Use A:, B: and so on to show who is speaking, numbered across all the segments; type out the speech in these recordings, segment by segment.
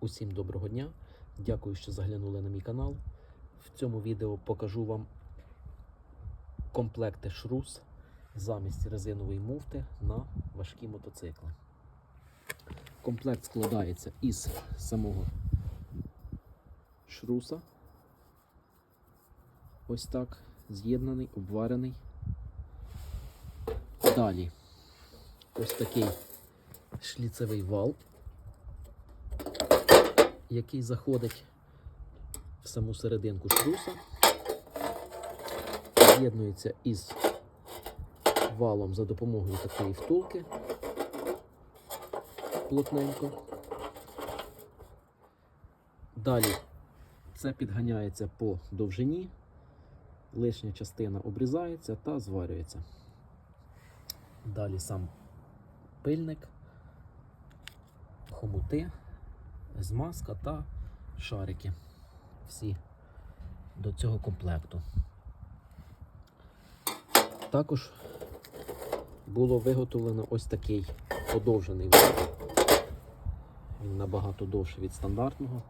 A: Усім доброго дня. Дякую, що заглянули на мій канал. В цьому відео покажу вам комплекти шрус замість резинової муфти на важкі мотоцикли. Комплект складається із самого шруса. Ось так, з'єднаний, обварений. Далі ось такий шліцевий вал, який заходить в саму серединку шруса, з'єднується із валом за допомогою такої втулки плотненько. Далі це підганяється по довжині, лишня частина обрізається та зварюється. Далі сам пильник, хомути, змазка та шарики. Всі до цього комплекту. Також було виготовлено ось такий подовжений вал. Він набагато довший від стандартного.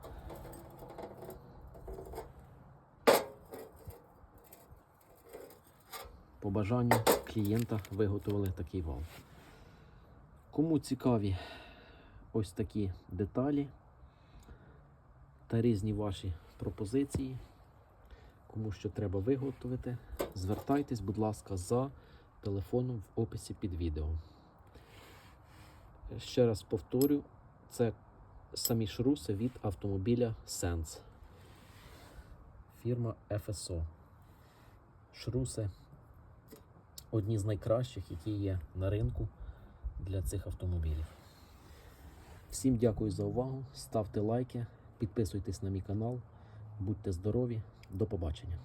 A: По бажанню клієнта виготовили такий вал. Кому цікаві ось такі деталі та різні ваші пропозиції, кому що треба виготовити, звертайтесь, будь ласка, за телефоном в описі під відео. Ще раз повторю, це самі шруси від автомобіля Sense. Фірма FSO. Шруси одні з найкращих, які є на ринку для цих автомобілів. Всім дякую за увагу. Ставте лайки, підписуйтесь на мій канал, будьте здорові, до побачення.